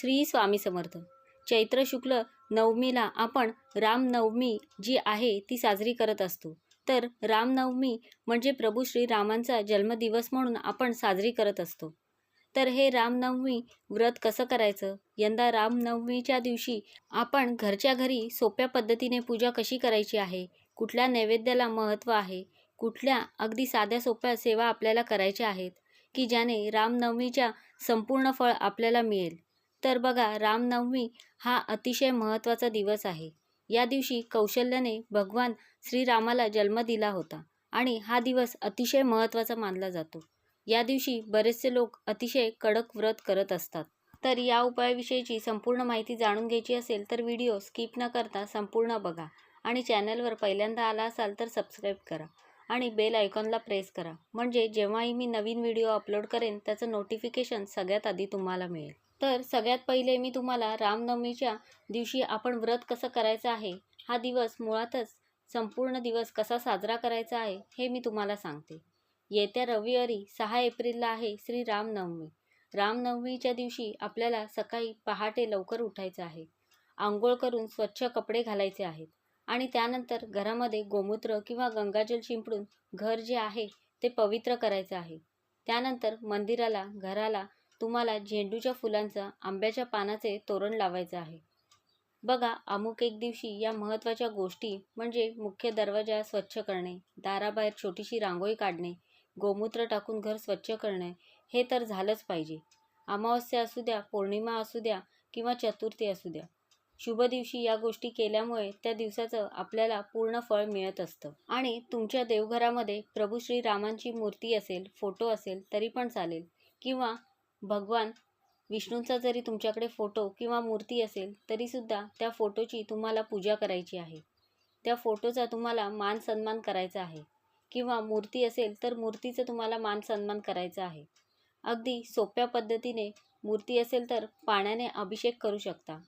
श्री स्वामी समर्थ. चैत्र शुक्ल नवमीला आपण रामनवमी जी आहे ती साजरी करत असतो. तर रामनवमी म्हणजे प्रभू श्रीरामांचा जन्मदिवस म्हणून आपण साजरी करत असतो. तर हे रामनवमी व्रत कसं करायचं? यंदा रामनवमीच्या दिवशी आपण घरच्या घरी सोप्या पद्धतीने पूजा कशी करायची आहे? कुठल्या नैवेद्याला महत्त्व आहे? कुठल्या अगदी साध्या सोप्या सेवा आपल्याला करायच्या आहेत? की ज्याने रामनवमीच्या संपूर्ण फळ आपल्याला मिळेल? तर बघा रामनवमी हा अतिशय महत्त्वाचा दिवस आहे. या दिवशी कौशल्याने भगवान श्रीरामाला जन्म दिला होता आणि हा दिवस अतिशय महत्त्वाचा मानला जातो. या दिवशी बरेचसे लोक अतिशय कडक व्रत करत असतात. तर या उपायाविषयीची संपूर्ण माहिती जाणून घ्यायची असेल तर व्हिडिओ स्किप न करता संपूर्ण बघा आणि चॅनलवर पहिल्यांदा आला असाल तर सबस्क्राईब करा आणि बेल आयकॉनला प्रेस करा. म्हणजे जेव्हाही मी नवीन व्हिडिओ अपलोड करेन त्याचं नोटिफिकेशन सगळ्यात आधी तुम्हाला मिळेल. तर सगळ्यात पहिले मी तुम्हाला रामनवमीच्या दिवशी आपण व्रत कसं करायचं आहे? हा दिवस मुळातच संपूर्ण दिवस कसा साजरा करायचा आहे हे मी तुम्हाला सांगते. येत्या रविवारी सहा एप्रिलला आहे श्री रामनवमी. रामनवमीच्या दिवशी आपल्याला सकाळी पहाटे लवकर उठायचं आहे. आंघोळ करून स्वच्छ कपडे घालायचे आहेत आणि त्यानंतर घरामध्ये गोमूत्र किंवा गंगाजल शिंपडून घर जे आहे ते पवित्र करायचं आहे. त्यानंतर मंदिराला घराला तुम्हाला झेंडूच्या फुलांचा आंब्याच्या पानाचे तोरण लावायचं आहे. बघा अमुक एक दिवशी या महत्त्वाच्या गोष्टी म्हणजे मुख्य दरवाजा स्वच्छ करणे दाराबाहेर छोटीशी रांगोळी काढणे गोमूत्र टाकून घर स्वच्छ करणे हे तर झालंच पाहिजे. अमावस्या असू द्या पौर्णिमा असू द्या किंवा चतुर्थी असू द्या. शुभ दिवशी या गोष्टी केल्यामुळे त्या दिवसाचं आपल्याला पूर्ण फळ मिळत असतं. आणि तुमच्या देवघरामध्ये प्रभू श्रीरामांची मूर्ती असेल फोटो असेल तरी पण चालेल. किंवा भगवान विष्णूंचा जरी तुमच्याकडे फोटो किंवा मूर्ती असेल तरीसुद्धा त्या फोटोची तुम्हाला पूजा करायची आहे. त्या फोटोचा तुम्हाला मान सन्मान करायचा आहे. किंवा मूर्ती असेल तर मूर्तीचं तुम्हाला मान सन्मान करायचा आहे. अगदी सोप्या पद्धतीने मूर्ती असेल तर पाण्याने अभिषेक करू शकता.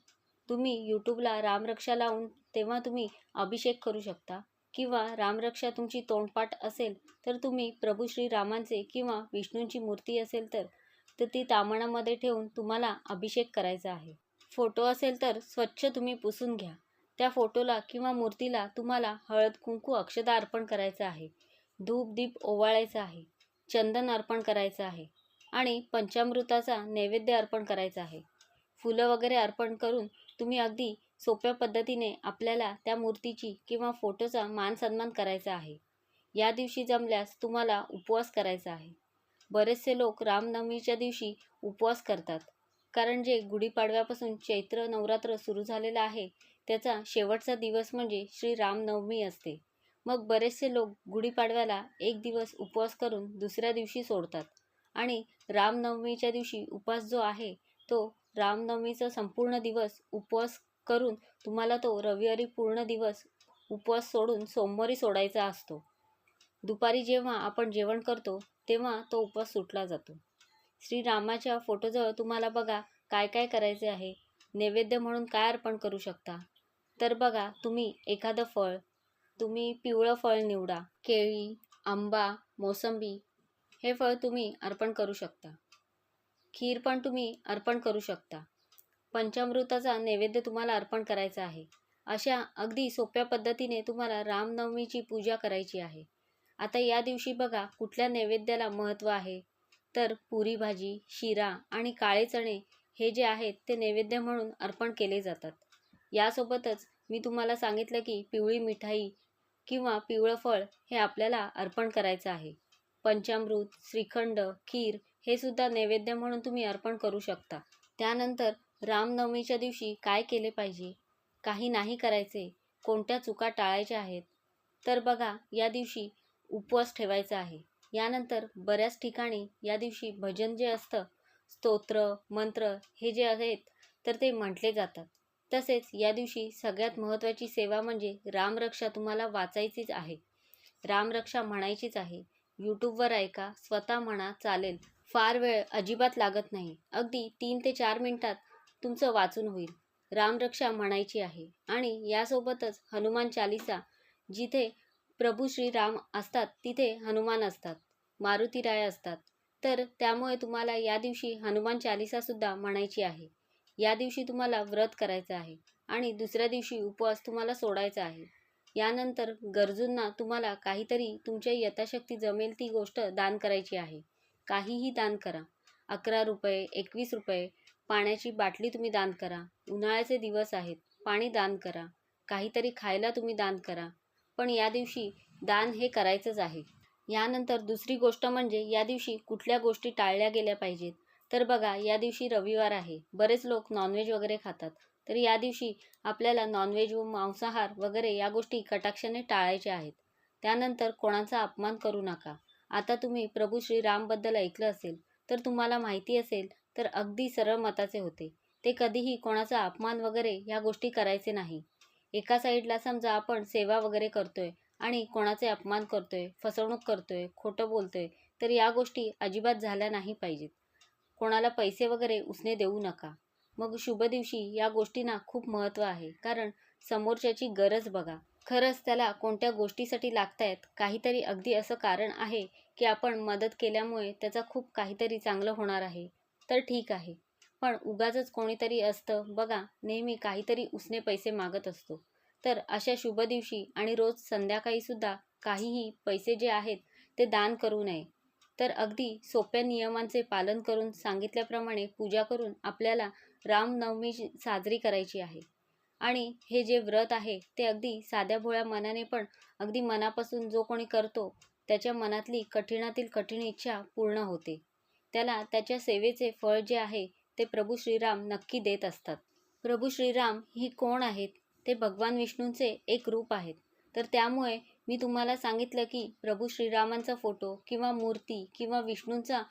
तुम्ही यूट्यूबला रामरक्षा लावून तेव्हा तुम्ही अभिषेक करू शकता. किंवा रामरक्षा तुमची तोंडपाठ असेल तर तुम्ही प्रभू श्रीरामांचे किंवा विष्णूंची मूर्ती असेल तर तर ती तामणामध्ये ठेवून तुम्हाला अभिषेक करायचा आहे. फोटो असेल तर स्वच्छ तुम्ही पुसून घ्या. त्या फोटोला किंवा मूर्तीला तुम्हाला हळद कुंकू अक्षदा अर्पण करायचं आहे. धूप दीप ओवाळायचा आहे. चंदन अर्पण करायचं आहे. आणि पंचामृताचा नैवेद्य अर्पण करायचा आहे. फुलं वगैरे अर्पण करून तुम्ही अगदी सोप्या पद्धतीने आपल्याला त्या मूर्तीची किंवा फोटोचा मान सन्मान करायचा आहे. या दिवशी जमल्यास तुम्हाला उपवास करायचा आहे. बरेचसे लोक रामनवमीच्या दिवशी उपवास करतात. कारण जे गुढीपाडव्यापासून चैत्र नवरात्र सुरू झालेलं आहे त्याचा शेवटचा दिवस म्हणजे श्री रामनवमी असते. मग बरेचसे लोक गुढीपाडव्याला एक दिवस उपवास करून दुसऱ्या दिवशी सोडतात. आणि रामनवमीच्या दिवशी उपवास जो आहे तो रामनवमीचा संपूर्ण दिवस उपवास करून तुम्हाला तो रविवारी पूर्ण दिवस उपवास सोडून सोमवारी सोडायचा असतो. दुपारी जेव्हा आपण जेवण करतो तेव्हा तो उपवास सुटला जातो. श्रीरामाच्या फोटोजवळ तुम्हाला बघा काय काय करायचे आहे. नैवेद्य म्हणून काय अर्पण करू शकता? तर बघा तुम्ही एखादं फळ तुम्ही पिवळं फळ निवडा केळी आंबा मोसंबी हे फळ तुम्ही अर्पण करू शकता. खीर पण तुम्ही अर्पण करू शकता. पंचामृताचा नैवेद्य तुम्हाला अर्पण करायचा आहे. अशा अगदी सोप्या पद्धतीने तुम्हाला रामनवमीची पूजा करायची आहे. आता या दिवशी बघा कुठल्या नैवेद्याला महत्त्व आहे. तर पुरी भाजी शिरा आणि काळे चणे हे जे आहेत ते नैवेद्य म्हणून अर्पण केले जातात. यासोबतच मी तुम्हाला सांगितलं की पिवळी मिठाई किंवा पिवळं फळ हे आपल्याला अर्पण करायचं आहे. पंचामृत श्रीखंड खीर हे सुद्धा नैवेद्य म्हणून तुम्ही अर्पण करू शकता. त्यानंतर रामनवमीच्या दिवशी काय केले पाहिजे? काही नाही करायचे. कोणत्या चुका टाळायच्या आहेत? तर बघा या दिवशी उपवास ठेवायचा आहे. यानंतर बऱ्याच ठिकाणी या दिवशी भजन जे असतं स्तोत्र मंत्र हे जे आहेत तर ते म्हटले जातात. तसेच या दिवशी सगळ्यात महत्त्वाची सेवा म्हणजे रामरक्षा तुम्हाला वाचायचीच आहे. रामरक्षा म्हणायचीच आहे. यूट्यूबवर ऐका स्वतः म्हणा चालेल. फार वेळ अजिबात लागत नाही. अगदी तीन ते चार मिनिटात तुमचं वाचून होईल. रामरक्षा म्हणायची आहे. आणि यासोबतच हनुमान चालिसा जिथे प्रभू श्रीराम असतात तिथे हनुमान असतात मारुतीराय असतात. तर त्यामुळे तुम्हाला या दिवशी हनुमान चालिसासुद्धा म्हणायची आहे. या दिवशी तुम्हाला व्रत करायचं आहे आणि दुसऱ्या दिवशी उपवास तुम्हाला सोडायचा आहे. यानंतर गरजूंना तुम्हाला काहीतरी तुमच्या यथाशक्ती जमेल ती गोष्ट दान करायची आहे. काहीही दान करा. अकरा रुपये एकवीस रुपये पाण्याची बाटली तुम्ही दान करा. उन्हाळ्याचे दिवस आहेत पाणी दान करा. काहीतरी खायला तुम्ही दान करा. पण या दिवशी दान हे करायचंच आहे. यानंतर दुसरी गोष्ट म्हणजे या दिवशी कुठल्या गोष्टी टाळल्या गेल्या पाहिजेत? तर बघा या दिवशी रविवार आहे. बरेच लोक नॉनव्हेज वगैरे खातात. तर या दिवशी आपल्याला नॉनव्हेज व मांसाहार वगैरे या गोष्टी कटाक्षाने टाळायच्या आहेत. त्यानंतर कोणाचा अपमान करू नका. आता तुम्ही प्रभू श्रीरामबद्दल ऐकलं असेल तर तुम्हाला माहिती असेल तर अगदी सरळ मताचे होते. ते कधीही कोणाचा अपमान वगैरे या गोष्टी करायचे नाही. एका साईडला समजा आपण सेवा वगैरे करतोय आणि कोणाचे अपमान करतोय फसवणूक करतोय खोटं बोलतोय तर या गोष्टी अजिबात झाल्या नाही पाहिजेत. कोणाला पैसे वगैरे उसने देऊ नका. मग शुभ दिवशी या गोष्टींना खूप महत्त्व आहे. कारण समोरच्याची गरज बघा. खरंच त्याला कोणत्या गोष्टीसाठी लागतायत काहीतरी अगदी असं कारण आहे की आपण मदत केल्यामुळे त्याचा खूप काहीतरी चांगलं होणार आहे. तर ठीक आहे. पण उगाचच कोणीतरी असतं. बघा नेहमी काहीतरी उसने पैसे मागत असतो. तर अशा शुभ दिवशी आणि रोज संध्याकाळीसुद्धा काहीही पैसे जे आहेत ते दान करू नये. तर अगदी सोप्या नियमांचे पालन करून सांगितल्याप्रमाणे पूजा करून आपल्याला रामनवमी साजरी करायची आहे. आणि हे जे व्रत आहे ते अगदी साध्या भोळ्या मनाने पण अगदी मनापासून जो कोणी करतो त्याच्या मनातली कठीणातील कठीण इच्छा पूर्ण होते. त्याला त्याच्या सेवेचे फळ जे आहे ते प्रभू श्रीराम नक्की देत असतात. प्रभू श्रीराम ही कोण आहेत? ते भगवान विष्णूंचे एक रूप आहेत. तर त्यामुळे मी तुम्हाला सांगितलं की प्रभू श्रीरामांचा फोटो किंवा मूर्ती किंवा विष्णूंचा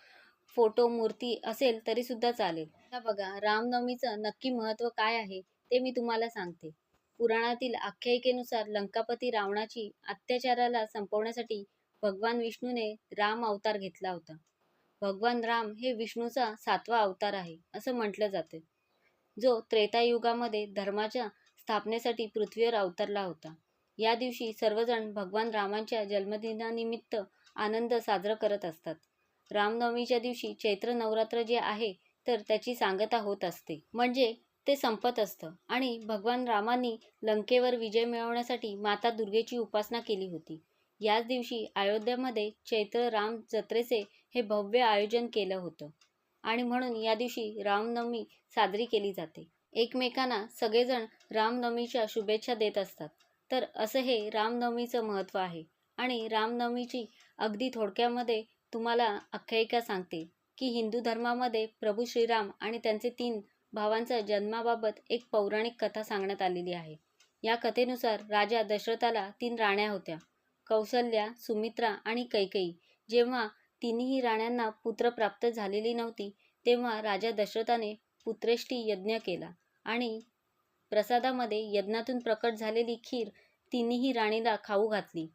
फोटो मूर्ती असेल तरीसुद्धा चालेल. आता बघा रामनवमीचं नक्की महत्त्व काय आहे ते मी तुम्हाला सांगते. पुराणातील आख्यायिकेनुसार लंकापती रावणाची अत्याचाराला संपवण्यासाठी भगवान विष्णूने राम अवतार घेतला होता. भगवान राम हे विष्णूचा सातवा अवतार आहे असं म्हटलं जाते. जो त्रेतायुगामध्ये धर्माच्या स्थापनेसाठी पृथ्वीवर अवतरला होता. या दिवशी सर्वजण भगवान रामांच्या जन्मदिनानिमित्त आनंद साजरा करत असतात. रामनवमीच्या दिवशी चैत्र नवरात्र जे आहे तर त्याची सांगता होत असते. म्हणजे ते संपत असतं आणि भगवान रामांनी लंकेवर विजय मिळवण्यासाठी माता दुर्गेची उपासना केली होती. याच दिवशी अयोध्यामध्ये चैत्र राम जत्रेचे हे भव्य आयोजन केलं होतं. आणि म्हणून या दिवशी रामनवमी साजरी केली जाते. एकमेकांना सगळेजण रामनवमीच्या शुभेच्छा देत असतात. तर असं हे रामनवमीचं महत्त्व आहे. आणि रामनवमीची अगदी थोडक्यामध्ये तुम्हाला आख्यायिका सांगते की हिंदू धर्मामध्ये प्रभू श्रीराम आणि त्यांचे तीन भावांच्या जन्माबाबत एक पौराणिक कथा सांगण्यात आलेली आहे. या कथेनुसार राजा दशरथाला तीन राण्या होत्या. कौसल्या सुमित्रा आणि कैकेयी. जेव्हा तिन्ही राण्यांना पुत्र प्राप्त झालेली नव्हती तेव्हा राजा दशरथाने पुत्रेष्टी यज्ञ केला आणि प्रसादामध्ये यज्ञातून प्रकट झालेली खीर तिन्ही राणीला खाऊ घातली.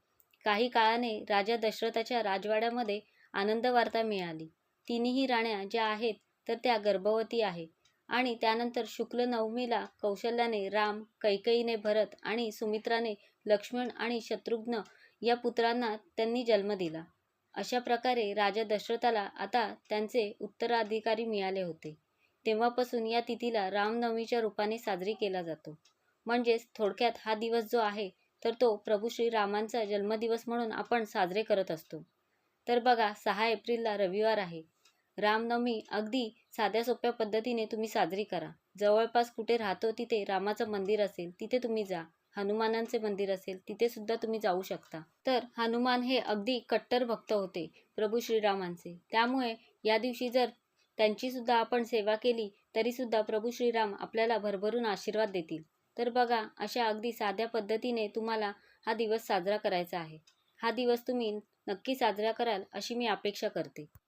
काही काळाने राजा दशरथाच्या राजवाड्यामध्ये आनंद वार्ता मिळाली. तिन्ही राण्या ज्या आहेत तर त्या गर्भवती आहे आणि त्यानंतर शुक्ल नवमीला कौशल्याने राम कैकईने भरत आणि सुमित्राने लक्ष्मण आणि शत्रुघ्न या पुत्रांना त्यांनी जन्म दिला. अशा प्रकारे राजा दशरथाला आता त्यांचे उत्तराधिकारी मिळाले होते. तेव्हापासून या तिथीला रामनवमीच्या रूपाने साजरी केला जातो. म्हणजेच थोडक्यात हा दिवस जो आहे तर तो प्रभू श्रीरामांचा जन्मदिवस म्हणून आपण साजरे करत असतो. तर बघा सहा एप्रिलला रविवार आहे. रामनवमी अगदी साध्या सोप्या पद्धतीने तुम्ही साजरी करा. जवळपास कुठे राहतो तिथे रामाचं मंदिर असेल तिथे तुम्ही जा. हनुमानांचे मंदिर असेल तिथे सुद्धा तुम्ही जाऊ शकता. तर हनुमान हे अगदी कट्टर भक्त होते प्रभू श्रीरामांचे. त्यामुळे या दिवशी जर त्यांची सुद्धा आपण सेवा केली तरी सुद्धा प्रभू श्रीराम आपल्याला भरभरून आशीर्वाद देतील. तर बघा अशा अगदी साध्या पद्धतीने तुम्हाला हा दिवस साजरा करायचा आहे. हा दिवस तुम्ही नक्की साजरा कराल अशी मी अपेक्षा करते.